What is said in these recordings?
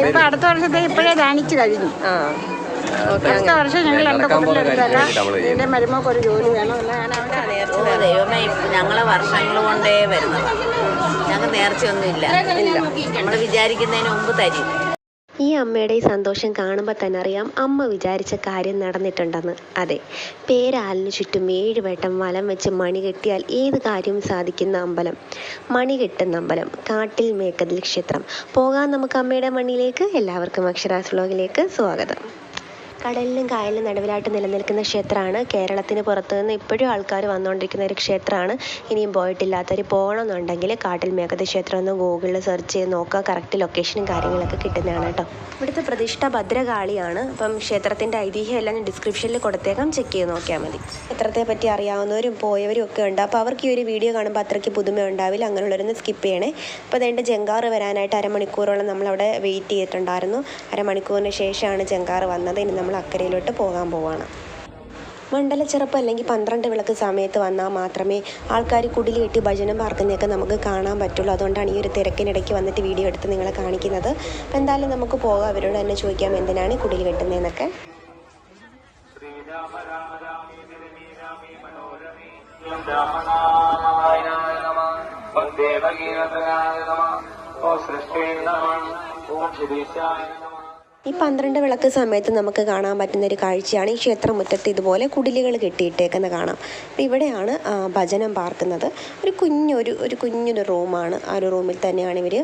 ഇപ്പൊ അടുത്ത വർഷത്തെ ഇപ്പോഴേ കാണിച്ചു കഴിഞ്ഞു. അടുത്ത വർഷം ഞങ്ങൾ എന്റെ കുട്ടികളെടുത്തേക്കാം മരുമോക്ക് മരുമക്ക് ഒരു ജോലി വേണം ഞാൻ അവനെ ഓ ദൈവമേ ഞങ്ങളെ വർഷങ്ങൾ കൊണ്ടേ വരുന്നതാണ് ഞങ്ങൾ നേർച്ചയൊന്നും ഇല്ല. നമ്മൾ വിചാരിക്കുന്നതിന് മുമ്പ് തരും. ഈ അമ്മയുടെ ഈ സന്തോഷം കാണുമ്പോൾ തന്നെ അറിയാം അമ്മ വിചാരിച്ച കാര്യം നടന്നിട്ടുണ്ടെന്ന്. അതെ പേരാലിന് ചുറ്റും ഏഴ് വട്ടം വലം വെച്ച് മണി കെട്ടിയാൽ ഏത് കാര്യവും സാധിക്കുന്ന അമ്പലം. മണി കെട്ടുന്ന അമ്പലം കാട്ടിൽ മേക്കതിൽ ക്ഷേത്രം. പോകാം നമുക്ക് അമ്മയുടെ മണ്ണിലേക്ക്. എല്ലാവർക്കും അക്ഷരാസ് വ്ലോഗിലേക്ക് സ്വാഗതം. കടലിലും കായലിലും നടുവിലായിട്ട് നിലനിൽക്കുന്ന ക്ഷേത്രമാണ്. കേരളത്തിന് പുറത്തു നിന്ന് ഇപ്പോഴും ആൾക്കാർ വന്നുകൊണ്ടിരിക്കുന്ന ഒരു ക്ഷേത്രമാണ്. ഇനിയും പോയിട്ടില്ലാത്തവർ പോകണമെന്നുണ്ടെങ്കിൽ കാട്ടിൽ മേഘത ക്ഷേത്രം ഒന്ന് ഗൂഗിളിൽ സെർച്ച് ചെയ്ത് നോക്കുക. കറക്റ്റ് ലൊക്കേഷനും കാര്യങ്ങളൊക്കെ കിട്ടുന്നതാണ് കേട്ടോ. ഇവിടുത്തെ പ്രതിഷ്ഠ ഭദ്രകാളിയാണ്. അപ്പം ക്ഷേത്രത്തിന്റെ ഐതിഹ്യം എല്ലാം ഡിസ്ക്രിപ്ഷനിൽ കൊടുത്തേക്കാം. ചെക്ക് ചെയ്ത് നോക്കിയാൽ മതി. ക്ഷേത്രത്തെ പറ്റി അറിയാവുന്നവരും പോയവരും ഒക്കെ ഉണ്ട്. അപ്പോൾ അവർക്ക് ഈ ഒരു വീഡിയോ കാണുമ്പോൾ അത്രയ്ക്ക് പുതുമ ഉണ്ടാവില്ല. അങ്ങനെയുള്ളവരൊന്ന് സ്കിപ്പ് ചെയ്യണേ. അപ്പോൾ അതുകൊണ്ട് ജങ്കാറ് വരാനായിട്ട് അരമണിക്കൂറോളം നമ്മളവിടെ വെയിറ്റ് ചെയ്തിട്ടുണ്ടായിരുന്നു. അരമണിക്കൂറിന് ശേഷമാണ് ജങ്കാറ് വന്നത്. ഇനി നമ്മൾ അക്കരയിലോട്ട് പോകാൻ പോവാണ്. മണ്ഡലച്ചിറപ്പ് അല്ലെങ്കിൽ പന്ത്രണ്ട് വിളക്ക് സമയത്ത് വന്നാൽ മാത്രമേ ആൾക്കാർ കുടിൽ കെട്ടി ഭജനം പാർക്കുന്നതൊക്കെ നമുക്ക് കാണാൻ പറ്റുള്ളൂ. അതുകൊണ്ടാണ് ഈ ഒരു തിരക്കിനിടയ്ക്ക് വന്നിട്ട് വീഡിയോ എടുത്ത് നിങ്ങളെ കാണിക്കുന്നത്. അപ്പോൾ എന്തായാലും നമുക്ക് പോകാം. അവരോട് തന്നെ ചോദിക്കാം എന്തിനാണ് കുടിൽ കെട്ടുന്നതെന്നൊക്കെ. ഓ സൃഷ്ടി ഓം ശിരീശായ ഈ പന്ത്രണ്ട് വിളക്ക് സമയത്ത് നമുക്ക് കാണാൻ പറ്റുന്ന ഒരു കാഴ്ചയാണ് ഈ ക്ഷേത്രമുറ്റത്ത് ഇതുപോലെ കുടിലുകൾ കെട്ടിയിട്ടേക്കുന്ന കാണാം. അപ്പോൾ ഇവിടെയാണ് ഭജനം പാർക്കുന്നത്. ഒരു കുഞ്ഞൊരു ഒരു കുഞ്ഞൊരു റൂമാണ്. ആ ഒരു റൂമിൽ തന്നെയാണ് ഇവർ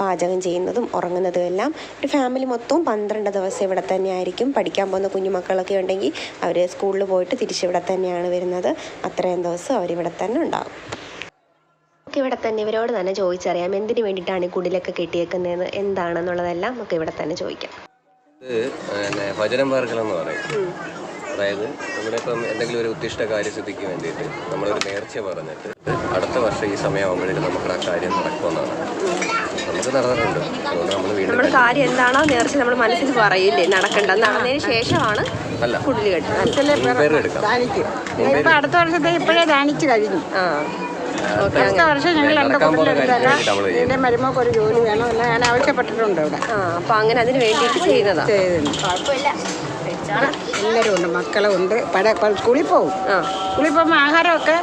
പാചകം ചെയ്യുന്നതും ഉറങ്ങുന്നതും എല്ലാം. ഒരു ഫാമിലി മൊത്തവും പന്ത്രണ്ട് ദിവസം ഇവിടെ തന്നെ ആയിരിക്കും പഠിക്കാൻ പോകുന്ന കുഞ്ഞുമക്കളൊക്കെ ഉണ്ടെങ്കിൽ അവർ സ്കൂളിൽ പോയിട്ട് തിരിച്ചിവിടെ തന്നെയാണ് വരുന്നത്. അത്രയും ദിവസം അവരിവിടെ തന്നെ ഉണ്ടാകും. ഇവിടെ തന്നെ ഇവരോട് തന്നെ ചോദിച്ചറിയാം. എന്തിനു വേണ്ടിയിട്ടാണ് ഈ കുടിലൊക്കെ കെട്ടിയേക്കുന്നത് എന്താണെന്നുള്ളതെല്ലാം നമുക്ക് ഇവിടെ തന്നെ ചോദിക്കാം. ഇത് പിന്നെ ഭജനം പാർക്കലെന്ന് പറയും. അതായത് നമ്മുടെ ഇപ്പം എന്തെങ്കിലും ഒരു ഉദ്ദിഷ്ട കാര്യസിദ്ധിക്ക് വേണ്ടിയിട്ട് നമ്മളൊരു നേർച്ച പറഞ്ഞിട്ട് അടുത്ത വർഷം ഈ സമയമാകുമ്പോഴേക്കും നമുക്ക് ആ കാര്യം നടക്കുമെന്നാണ്. നമുക്ക് നടന്നിട്ടുണ്ട്. അതുകൊണ്ട് നമ്മൾ വീണ്ടും നമ്മുടെ കാര്യം എന്താണോ നേർച്ച നമ്മൾ മനസ്സിൽ പറയില്ലേ നടക്കണ്ട. നടന്നതിന് ശേഷമാണ് അല്ല എടുക്കാം. ഇപ്പൊ അടുത്ത വർഷത്തെ ഇപ്പോഴേ ധാനിച്ചു കഴിഞ്ഞു. ആ. അടുത്ത വർഷം ഞങ്ങൾ രണ്ട് മരുമക്ക് ഒരു ജോലി വേണം ഞാൻ ആവശ്യപ്പെട്ടിട്ടുണ്ട് ഇവിടെ. ആ അപ്പൊ അങ്ങനെ അതിന് വേണ്ടിയിട്ട് ചെയ്യുന്നതാ? എല്ലാവരും ഉണ്ട് മക്കളും ഉണ്ട് പട പ- സ്കൂളിൽ പോകും ആ. സ്കൂളിൽ പോകുമ്പോൾ ആഹാരമൊക്കെ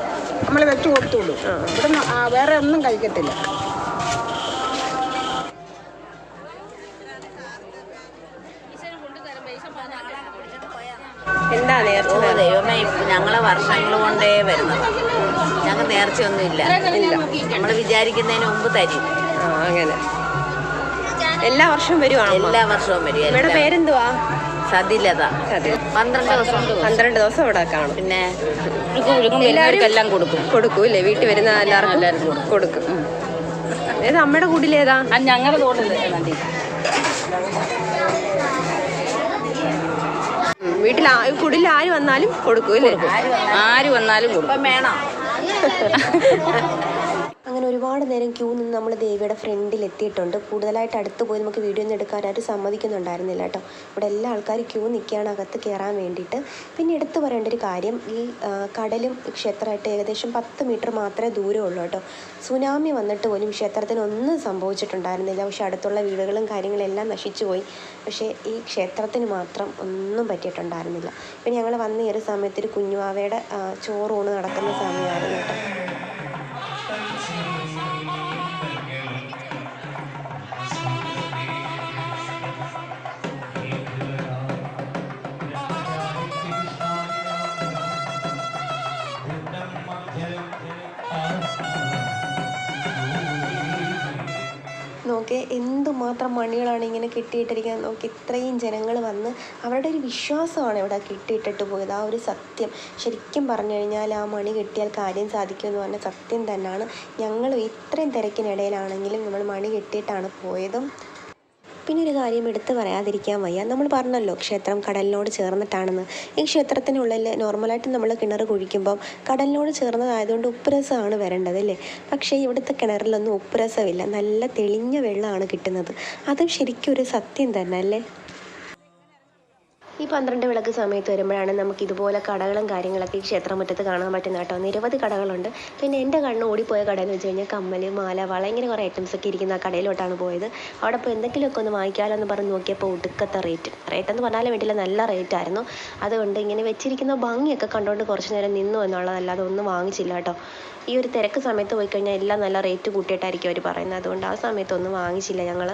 നമ്മൾ വെച്ച് കൊടുത്തുള്ളൂ ഇവിടെ വേറെ ഒന്നും കഴിക്കത്തില്ല. നേർച്ച ഓ ദൈവമേ ഞങ്ങളെ വർഷങ്ങൾ കൊണ്ടേ വരുന്നതാണ് ഞങ്ങൾ നേർച്ചയൊന്നും ഇല്ല. നമ്മൾ വിചാരിക്കുന്നതിന് മുമ്പ് തരും. അങ്ങനെ. എല്ലാ വർഷവും വരുവാണ് എല്ലാ വർഷവും വരും. ഇവിടെ പേരെന്തുവാ? സതിലത. പന്ത്രണ്ട് ദിവസം. പന്ത്രണ്ട് ദിവസം ഇവിടെ കാണും. പിന്നെ എല്ലാം കൊടുക്കും കൊടുക്കും. ഇല്ലേ വീട്ടിൽ വരുന്ന എല്ലാവർക്കും കൊടുക്കും. ഏത് അമ്മയുടെ കൂടിലേതാ? ഞങ്ങളുടെ തോട്ടിൽ. ഉം, വീട്ടിൽ കുടിൽ ആര് വന്നാലും കൊടുക്കും അല്ലേ? ആര് വന്നാലും കൊടുക്കും. വേണം. ഒരുപാട് നേരം ക്യൂ നിന്ന് നമ്മൾ ദേവിയുടെ ഫ്രണ്ടിൽ എത്തിയിട്ടുണ്ട്. കൂടുതലായിട്ട് അടുത്ത് പോയി നമുക്ക് വീഡിയോ ഒന്നും എടുക്കാൻ ആരും സമ്മതിക്കുന്നുണ്ടായിരുന്നില്ല കേട്ടോ. ഇവിടെ എല്ലാ ആൾക്കാരും ക്യൂ നിൽക്കുകയാണ് അകത്ത് കയറാൻ വേണ്ടിയിട്ട്. പിന്നെ എടുത്തു പറയേണ്ട ഒരു കാര്യം ഈ കടലും ക്ഷേത്രമായിട്ട് ഏകദേശം പത്ത് മീറ്റർ മാത്രമേ ദൂരമുള്ളൂ കേട്ടോ. സുനാമി വന്നിട്ട് പോലും ക്ഷേത്രത്തിന് ഒന്നും സംഭവിച്ചിട്ടുണ്ടായിരുന്നില്ല. പക്ഷേ അടുത്തുള്ള വീടുകളും കാര്യങ്ങളെല്ലാം നശിച്ചു പോയി. പക്ഷേ ഈ ക്ഷേത്രത്തിന് മാത്രം ഒന്നും പറ്റിയിട്ടുണ്ടായിരുന്നില്ല. പിന്നെ ഞങ്ങൾ വന്ന ഈ ഒരു സമയത്ത് ഒരു കുഞ്ഞുവാവയുടെ ചോറൂണ് നടക്കുന്ന സമയമായിരുന്നു കേട്ടോ. നോക്കി എന്തുമാത്രം മണികളാണ് ഇങ്ങനെ കെട്ടിയിട്ടിരിക്കുന്നത് നോക്കി ഇത്രയും ജനങ്ങൾ വന്ന് അവരുടെ ഒരു വിശ്വാസമാണ് ഇവിടെ കെട്ടിയിട്ടിട്ട് പോയത്. ആ ഒരു സത്യം. ശരിക്കും പറഞ്ഞു കഴിഞ്ഞാൽ ആ മണി കെട്ടിയാൽ കാര്യം സാധിക്കുമെന്ന് പറഞ്ഞ സത്യം തന്നെയാണ്. ഞങ്ങൾ ഇത്രയും തിരക്കിനിടയിലാണെങ്കിലും നമ്മൾ മണി കെട്ടിയിട്ടാണ് പോയതും. പിന്നെ ഒരു കാര്യം എടുത്തു പറയാതിരിക്കാൻ വയ്യ. നമ്മൾ പറഞ്ഞല്ലോ ക്ഷേത്രം കടലിനോട് ചേർന്നിട്ടാണെന്ന്. ഈ ക്ഷേത്രത്തിനുള്ളിൽ നോർമലായിട്ട് നമ്മൾ കിണർ കുഴിക്കുമ്പം കടലിനോട് ചേർന്നതായതുകൊണ്ട് ഉപ്പുരസമാണ് വരേണ്ടത് അല്ലേ? പക്ഷേ ഇവിടുത്തെ കിണറിലൊന്നും ഉപ്പുരസമില്ല. നല്ല തെളിഞ്ഞ വെള്ളമാണ് കിട്ടുന്നത്. അതും ശരിക്കും ഒരു സത്യം തന്നെ അല്ലേ? ഈ പന്ത്രണ്ട് വിളക്ക് സമയത്ത് വരുമ്പോഴാണ് നമുക്ക് ഇതുപോലെ കടകളും കാര്യങ്ങളൊക്കെ ഈ ക്ഷേത്രമുറ്റത്ത് കാണാൻ പറ്റുന്ന കേട്ടോ. നിരവധി കടകളുണ്ട്. പിന്നെ എന്റെ കണ്ണ് ഓടിപ്പോയ കടയെന്ന് വെച്ച് കഴിഞ്ഞാൽ കമ്മൽ മാല വള ഇങ്ങനെ കുറേ ഒക്കെ ഇരിക്കുന്ന ആ കടയിലോട്ടാണ് പോയത്. അവിടെ ഇപ്പോൾ എന്തെങ്കിലുമൊക്കെ ഒന്ന് വാങ്ങിക്കാമല്ലോ എന്ന് പറഞ്ഞ് നോക്കിയപ്പോൾ ഒടുക്കത്തെ റേറ്റ് റേറ്റ് എന്ന് പറഞ്ഞാലും വീട്ടിൽ നല്ല റേറ്റ് ആയിരുന്നു. അതുകൊണ്ട് ഇങ്ങനെ വെച്ചിരിക്കുന്ന ഭംഗിയൊക്കെ കണ്ടുകൊണ്ട് കുറച്ച് നേരം നിന്നു എന്നുള്ളതല്ലാതെ ഒന്നും വാങ്ങിച്ചില്ല കേട്ടോ. ഈ ഒരു തിരക്ക് സമയത്ത് പോയി കഴിഞ്ഞാൽ എല്ലാം നല്ല റേറ്റ് കൂട്ടിയിട്ടായിരിക്കും അവർ പറയുന്നത്. അതുകൊണ്ട് ആ സമയത്തൊന്നും വാങ്ങിച്ചില്ല ഞങ്ങൾ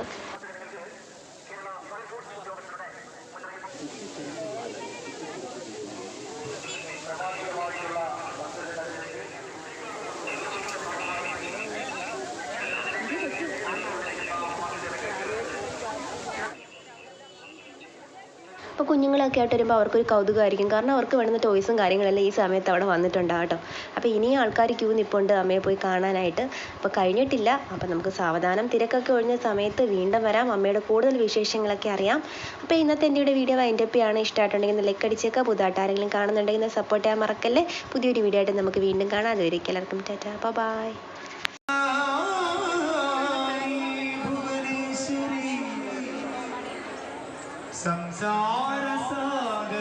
അപ്പോൾ കുഞ്ഞുങ്ങളൊക്കെ ആയിട്ട് വരുമ്പോൾ അവർക്കൊരു കൗതുകമായിരിക്കും. കാരണം അവർക്ക് വേണ്ടുന്ന ടോയ്സും കാര്യങ്ങളെല്ലാം ഈ സമയത്ത് അവിടെ വന്നിട്ടുണ്ടാകും കേട്ടോ. അപ്പോൾ ഇനിയും ആൾക്കാർ ക്യൂ നിൽപ്പുണ്ട് അമ്മയെ പോയി കാണാനായിട്ട്. അപ്പോൾ കഴിഞ്ഞിട്ടില്ല. അപ്പോൾ നമുക്ക് സാവധാനം തിരക്കൊക്കെ ഒഴിഞ്ഞ സമയത്ത് വീണ്ടും വരാം. അമ്മയുടെ കൂടുതൽ വിശേഷങ്ങളൊക്കെ അറിയാം. അപ്പോൾ ഇന്നത്തെ എന്റെ വീഡിയോ വൈൻഡപ്പ് ചെയ്യാണ് ഇഷ്ടമായിട്ടുണ്ടെങ്കിൽ ലൈക്ക് അടിച്ചേക്കുക പുതുതായിട്ട് ആരെങ്കിലും കാണുന്നുണ്ടെങ്കിൽ സപ്പോർട്ട് ചെയ്യാൻ മറക്കല്ലേ. പുതിയൊരു വീഡിയോ ആയിട്ട് നമുക്ക് വീണ്ടും കാണാം. അതുവരെ എല്ലാവർക്കും Tata. By Essa hora são